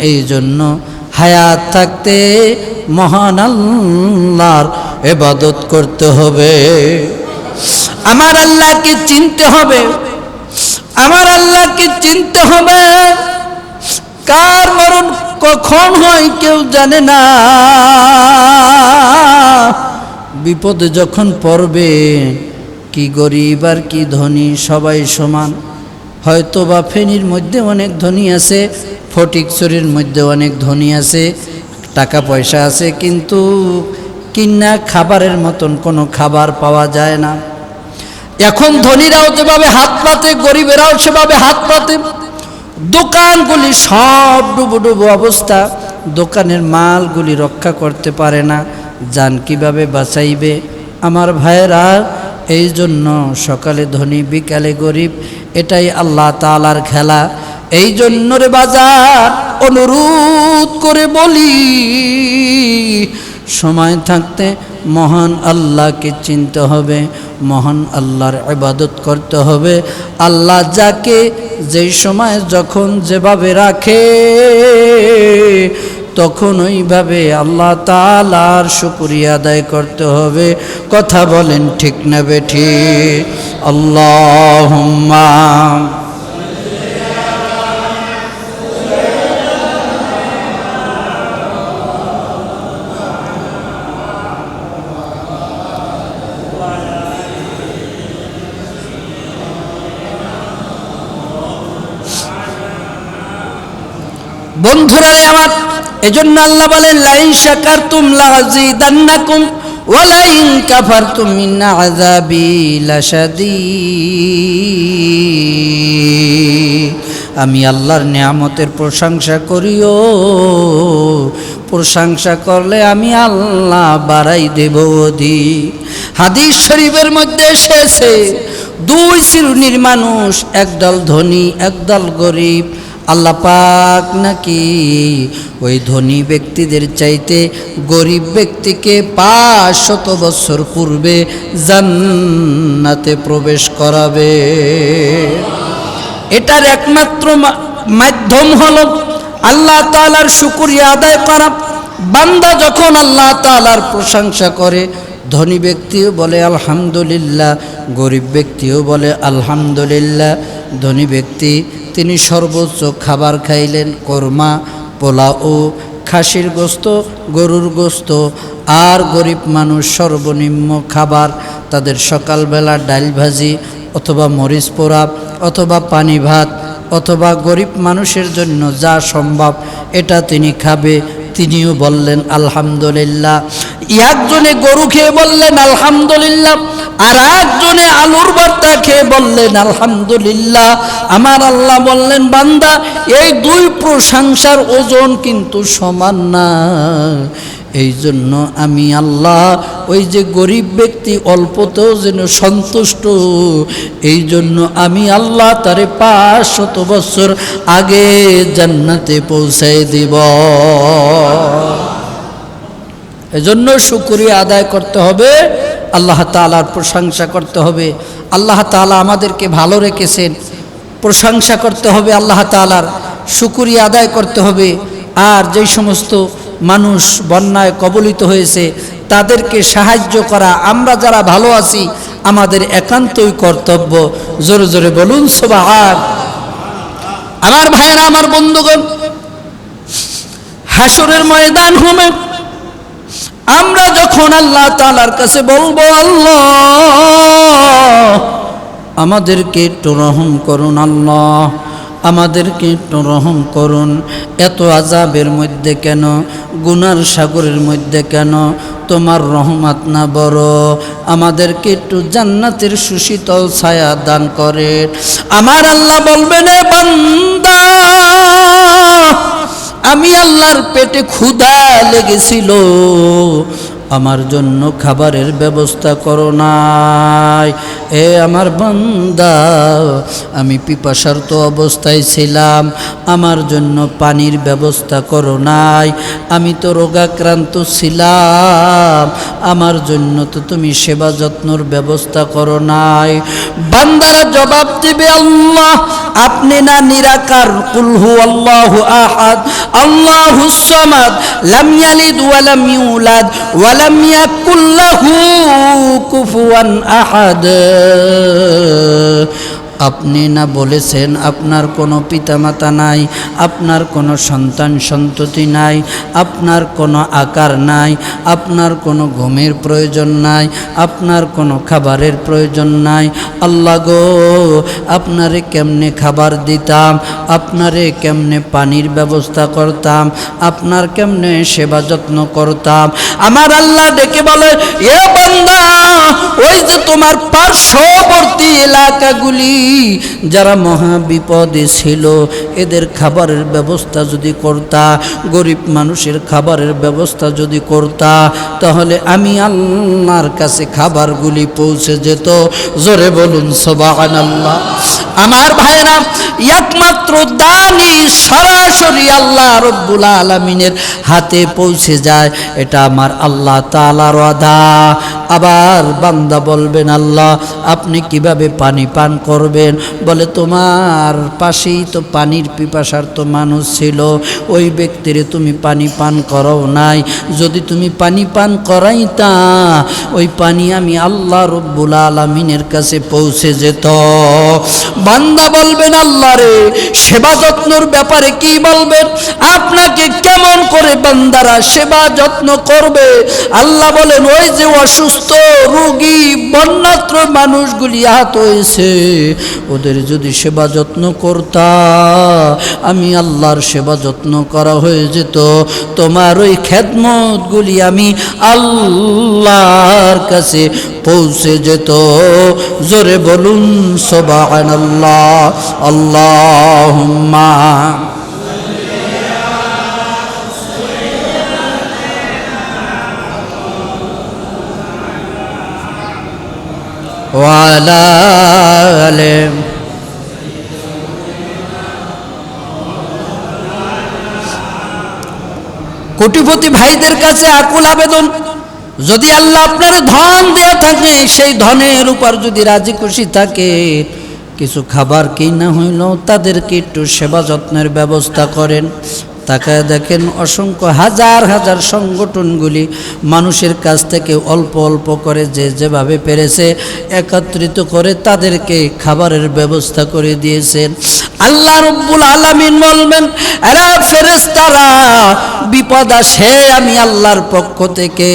এই জন্য হায়াত থাকতে মহান আল্লাহর এবাদত করতে হবে। আমার আল্লাহকে চিনতে হবে। আমার আল্লাহকে চিনতে হবে। কার মরণ কখন হয় কেউ জানে না। বিপদে যখন পড়বে, কি গরিব আর কি ধনী সবাই সমান। হয়তো বা ফেনীর মধ্যে অনেক ধনী আছে ফটিকচুরির মধ্যে অনেক ধনী আছে টাকা পয়সা আছে, কিন্তু কিনা খাবারের মতন কোনো খাবার পাওয়া যায় না। এখন ধনীরাও যেভাবে হাত পাতে, গরিবেরাও সেভাবে হাত পাতে। দোকানগুলি সব ডুবো ডুবো অবস্থা, দোকানের মালগুলি রক্ষা করতে পারে না। যান কীভাবে বাঁচাইবে? আমার ভাইয়েরা, এই জন্য সকালে ধনী, বিকালে গরিব, এটাই আল্লাহ তালার খেলা। এই জন্য রে বাজার অনুরোধ করে বলি, সময় থাকতে মহান আল্লাহকে চিনতে হবে, মহান আল্লাহর ইবাদত করতে হবে। আল্লাহ যাকে যেই সময় যখন যেভাবে রাখে, তখন ওইভাবে আল্লাহ তালার শুক্রিয়া আদায় করতে হবে। কথা বলেন ঠিক না বেঠি? আল্লাহ বন্ধুরা রে আমার, এজন্য আল্লাহ বলেন, লাইন শাকার তুম লাজিদান্নাকুম ওয়ালাইন কাফার তুম মিন আযাবি লাশাদীদ। আমি আল্লাহর নিয়ামতের প্রশংসা করিও, প্রশংসা করলে আমি আল্লাহ বাড়াই দেব দি হাদিস শরীফের মধ্যে এসেছে, দুই শ্রেণির মানুষ, একদল ধনী, একদল গরিব। আল্লাহ পাক নাকি ওই ধনী ব্যক্তিদের চাইতে গরিব ব্যক্তিকে পাঁচ শত বছর পূর্বে জান্নাতে প্রবেশ করাবে? এটার একমাত্র মাধ্যম হলো আল্লাহ তালার শুকুরিয়া আদায় করা। বান্দা যখন আল্লাহ তালার প্রশংসা করে, ধনী ব্যক্তিও বলে আলহামদুলিল্লাহ, গরিব ব্যক্তিও বলে আলহামদুলিল্লাহ ধনী ব্যক্তি, তিনি সর্বোচ্চ খাবার খাইলেন, কোরমা, পোলাও, খাসির গোস্ত, গরুর গোস্ত, আর গরিব মানুষ সর্বনিম্ন খাবার, তাদের সকালবেলা ডাল ভাজি, অথবা মরিচ পোড়া, অথবা পানি ভাত, অথবা গরিব মানুষের জন্য যা সম্ভব, এটা তিনি খাবে, তিনিও বললেন, আলহামদুলিল্লাহ। একজনে গরু খেয়ে বললেন, আলহামদুলিল্লাহ। আর একজনে আলুর ভর্তা খেয়ে বললেন, আলহামদুলিল্লাহ। আমার আল্লাহ বললেন, বান্দা, এই দুই প্রশংসার ওজন কিন্তু সমান না। এই জন্য আমি আল্লাহ ওই যে গরিব ব্যক্তি অল্পতেও যেন সন্তুষ্ট। এই জন্য আমি আল্লাহ তারে পাঁচ শত বছর আগে জান্নাতে পৌঁছাই দিব। এজন্য শুক্রিয়া আদায় করতে হবে। আল্লাহ তালার প্রশংসা করতে হবে। আল্লাহ তালা আমাদেরকে ভালো রেখেছেন। প্রশংসা করতে হবে আল্লাহ তালার শুক্রিয়া আদায় করতে হবে। আর যেই সমস্ত মানুষ বন্যায় কবলিত হয়েছে, তাদেরকে সাহায্য করা, আমরা যারা ভালো আছি, আমাদের একান্তই কর্তব্য। জোরে জোরে বলুন সোবাহার আমার ভাইয়েরা, আমার বন্ধুগণ হাসরের ময়দান হবে আমরা যখন আল্লাহ তালার কাছে বলব, আল্লাহ, আমাদেরকে একটু রহম করুন, আল্লাহ, আমাদেরকে একটু রহম করুন। এত আজাবের মধ্যে কেন? গুনার সাগরের মধ্যে কেন? তোমার রহমাত না বড়। আমাদেরকে একটু জান্নাতের সুশীতল ছায়া দান করে। আমার আল্লাহ বলবেন, "এ বান্দা আমি আল্লাহর পেটে ক্ষুধা লেগেছিল। আমার জন্য খাবারের ব্যবস্থা করো নাই। এ আমার বান্দা, আমি পিপাসার্ত অবস্থায় ছিলাম। আমার জন্য পানির ব্যবস্থা করো নাই। আমি তো রোগাক্রান্ত ছিলাম। আমার জন্য তো তুমি সেবা যত্নর ব্যবস্থা করো নাই। বান্দারা জবাব দেবে, আল্লাহ আপনি না নিরাকার কুলহু আল্লাহ আহাদ আল্লাহু সামাদ লাম ইয়ালিদ ওয়া লাম ইউলাদ ওয়া লাম ইয়াকুল লাহু কুফুয়ান আহাদ আপনি না বলেছেন আপনার কোনো পিতামাতা নাই, আপনার কোনো সন্তান সন্ততি নাই, আপনার কোনো আকার নাই, আপনার কোনো ঘুমের প্রয়োজন নাই, আপনার কোনো খাবারের প্রয়োজন নাই। আল্লাহ গো, আপনারে কেমনে খাবার দিতাম, আপনারে কেমনে পানির ব্যবস্থা করতাম, আপনার কেমনে সেবা যত্ন করতাম। আমার আল্লাহ ডেকে বলে, এ বান্দা, ওই যে তোমার পার্শ্ববর্তী এলাকাগুলি যারা মহা বিপদে ছিল, এদের খাবারের ব্যবস্থা যদি করতা, গরিব মানুষের খাবারের ব্যবস্থা যদি করতা, তাহলে আমি আল্লাহর কাছে খাবারগুলি পৌঁছে যেত। জোরে বলুন সবান আল্লাহ আমার ভাইরা, একমাত্র দানি সরাসরি আল্লাহ রব্বুল আলমিনের হাতে পৌঁছে যায়, এটা আমার আল্লাহ তালার আদা আবার বান্দা বলবেন, আল্লাহ, আপনি কীভাবে পানি পান করবেন? বলে, তোমার পাশেই তো পানির পিপাসার তো মানুষ ছিল। ওই ব্যক্তিরে তুমি পানি পান করাও নাই। যদি তুমি পানি পান করাইতা, ওই পানি আমি আল্লাহ রব্বুল আলমিনের কাছে পৌঁছে যেত। বান্দা বলবেন, আল্লাহ রে, সেবা যত্নর ব্যাপারে কি বলবেন? আপনাকে কেমন বান্দারা সেবা যত্ন করবে। আল্লাহ বলেন, ওই যে অসুস্থ রোগী, বন্যাত্র মানুষগুলি আহত হয়েছে, ওদের যদি সেবা যত্ন করতা, আমি আল্লাহর সেবা যত্ন করা হয়ে যেত। তোমার ওই খেদমতগুলি আমি আল্লাহর কাছে পৌঁছে যেত। জোরে বলুন সবান আল্লাহ আল্লাহ وعلى آله কোটিপতি ভাইদের কাছে আকুল আবেদন যদি আল্লাহ আপনার ধন দেয়া থাকে সেই ধনের উপর যদি রাজি খুশি থাকে কিছু খাবার কিনা হইল তাদেরকে একটু সেবা যত্নের ব্যবস্থা করেন তাকায় দেখেন অসংখ্য হাজার হাজার সংগঠনগুলি মানুষের কাছ থেকে অল্প অল্প করে যে যেভাবে পেরেছে একত্রিত করে তাদেরকে খাবারের ব্যবস্থা করে দিয়েছেন। আল্লাহ রব্বুল আলামিন বলবেন ফেরেস্তারা বিপদ আসে, আমি আল্লাহর পক্ষ থেকে।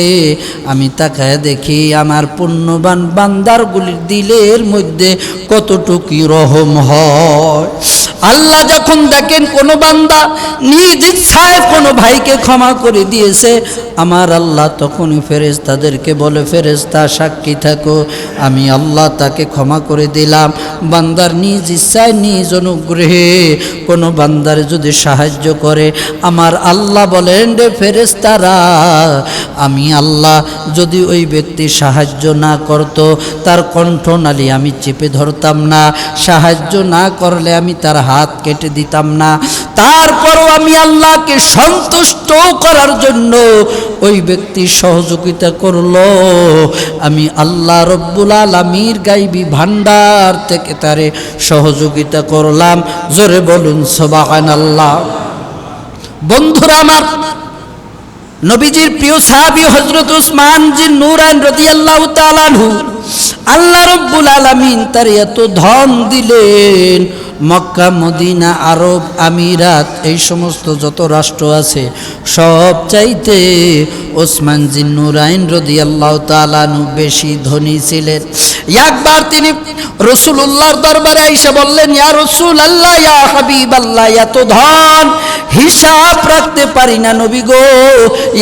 আমি তাকায় দেখি আমার পুণ্যবান বান্দারগুলির দিলের মধ্যে কতটুকু রহম হয়। আল্লাহ যখন দেখেন কোনো বান্দা নিজ ইচ্ছায় কোনো ভাইকে ক্ষমা করে দিয়েছে। আমার আল্লাহ তখনই ফেরেস তাদেরকে বলে ফেরেস্তা সাক্ষী থাকো। আমি আল্লাহ তাকে ক্ষমা করে দিলাম। বান্দার নিজ ইচ্ছায়, নিজ অনুগ্রহে কোনো বান্দার যদি সাহায্য করে। আমার আল্লাহ বলেন রে ফেরেস্তারা আমি আল্লাহ যদি ওই ব্যক্তি সাহায্য না করত, তার কণ্ঠনালী আমি চেপে ধরতাম না। সাহায্য না করলে আমি তার হাত কেটে দিতাম না। তারপরও আমি আল্লাহকে সন্তুষ্ট করার জন্য ওই ব্যক্তি সহযোগিতা করল। আমি আল্লাহ রব্বুল আলমীর গাইবি ভান্ডার থেকে তারে সহযোগিতা করলাম। জোরে বলুন সবাহান আল্লাহ বন্ধুরা আমার নবীজির প্রিয় সাহাবি হজরত উসমান জি নুরান রদিয়াল্লাহু তাআলাহু আল্লাহ রব্বুল আলামিন তার এত ধন দিলেন, মক্কা, মদিনা, আরব, আমিরাত, এই সমস্ত যত রাষ্ট্র আছে, সব চাইতে ওসমান জিন রদি রদিয়াল্লাহু তাআলাহু বেশি ধনী ছিলেন। একবার তিনি রসুল উল্লাহর দরবারে এসে বললেন, ইয়া রসুল আল্লাহ ইয়া হাবিব আল্লাহ এত ধন হিসাব রাখতে পারি না নবী গো।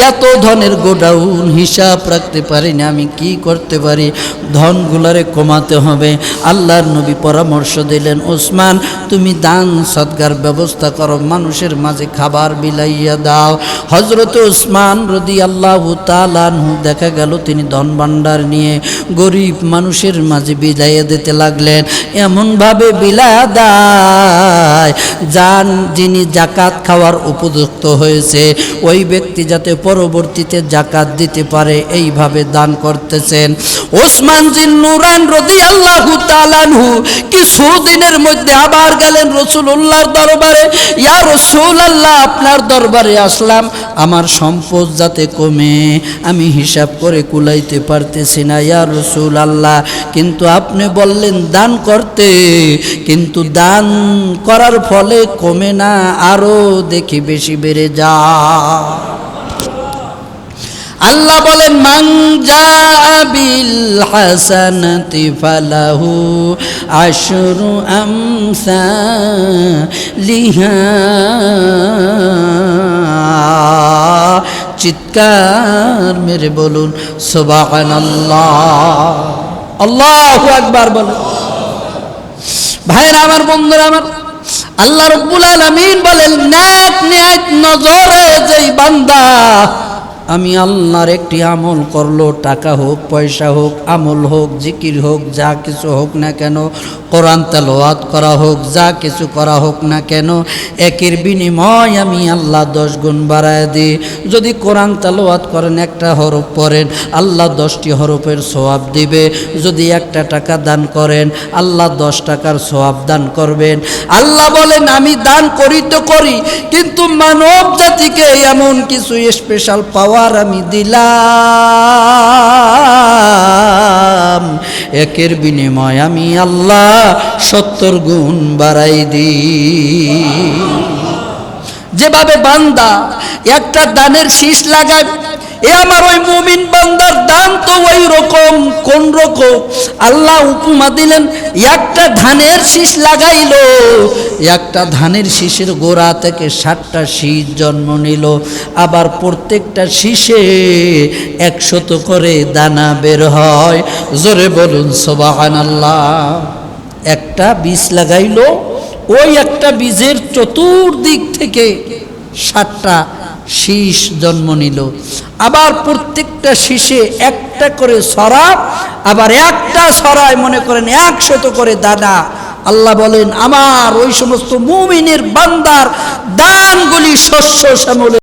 এত ধনের গোডাউন হিসাব রাখতে পারি না, আমি কি করতে পারি? ধনগুলারে কমাতে হবে। আল্লাহর নবী পরামর্শ দিলেন, ওসমান, তুমি দান সৎকার ব্যবস্থা করো, মানুষের মাঝে খাবার বিলাইয়া দাও। হজরত ওসমান রদি আল্লাহ তালানহু দেখা গেল তিনি ধন ভাণ্ডার নিয়ে গরিব মানুষের মাঝে বিলাইয়া দিতে লাগলেন। এমনভাবে বিলায়া দেয়, যান যিনি জাকাত খাওয়ার উপযুক্ত হয়েছে। ওই ব্যক্তি যাতে পরবর্তীতে জাকাত দিতে পারে, এইভাবে দান করতেছেন। ওসমান জিন নুরান রদি আল্লাহ তালানহু কিছুদিনের মধ্যে আবার গেলেন রসুল্লাহর দরবারে, ইয়া রসুল আল্লাহ আপনার দরবারে আসলাম। আমার সম্পদ যাতে কমে, আমি হিসাব করে কুলাইতে পারতেছি না, ইয়া রসুল আল্লাহ কিন্তু আপনি বললেন, দান করতে। কিন্তু দান করার ফলে কমে না আরও দেখি বেশি বেড়ে যা আল্লাহ বলেন, মান বিল হাসানাতি ফালাহু আশরু আমসালিহা চিৎকার মেরে বলুন, সুবহানাল্লাহ। আল্লাহু আকবার বলুন। ভাইরা, আমার বন্ধুরা, আমার আল্লাহ রব্বুল আলামিন বলেন নজরে যেই বান্দা আমি আল্লাহর একটি আমল করল, টাকা হোক, পয়সা হোক, আমল হোক, জিকির হোক, যা কিছু হোক না কেন, কোরআন তেলোয়াত করা হোক, যা কিছু করা হোক না কেন, একের বিনিময় আমি আল্লাহ দশ গুণ বাড়ায় দিই। যদি কোরআন তেলোয়াত করেন, একটা হরফ পড়েন, আল্লাহ দশটি হরফের সোয়াব দিবে। যদি একটা টাকা দান করেন, আল্লাহ দশ টাকার সোয়াব দান করবেন। আল্লাহ বলেন, আমি দান করি তো করি, কিন্তু মানব জাতিকে এমন কিছু স্পেশাল পাওয়ার আমি দিলাম। একের বিনিময় আমি আল্লাহ সত্তর গুণ বাড়াই দিই। যেভাবে বান্দা একটা দানের শীষ লাগায় এ আমার ওই মুমিন বান্দার দান তো ওই রকম, কোন রকম? আল্লাহ উপমা দিলেন, একটা ধানের শীষ লাগাইলো। একটা ধানের শীষের গোড়া থেকে ষাটটা শীষ জন্ম নিল। আবার প্রত্যেকটা শীষে একশত করে দানা বের হয়। জোরে বলুন সোবাহান আল্লাহ একটা বীজ লাগাইলো, ওই একটা বীজের চতুর্দিক থেকে ষাটটা শীষ জন্ম নিল। আবার প্রত্যেকটা শীষে একটা করে সরা, আবার একটা সরায় মনে করেন একশত করে দানা। আল্লাহ বলেন, আমার ওই সমস্ত মুমিনের বান্দার দানগুলি শস্য শ্যামলে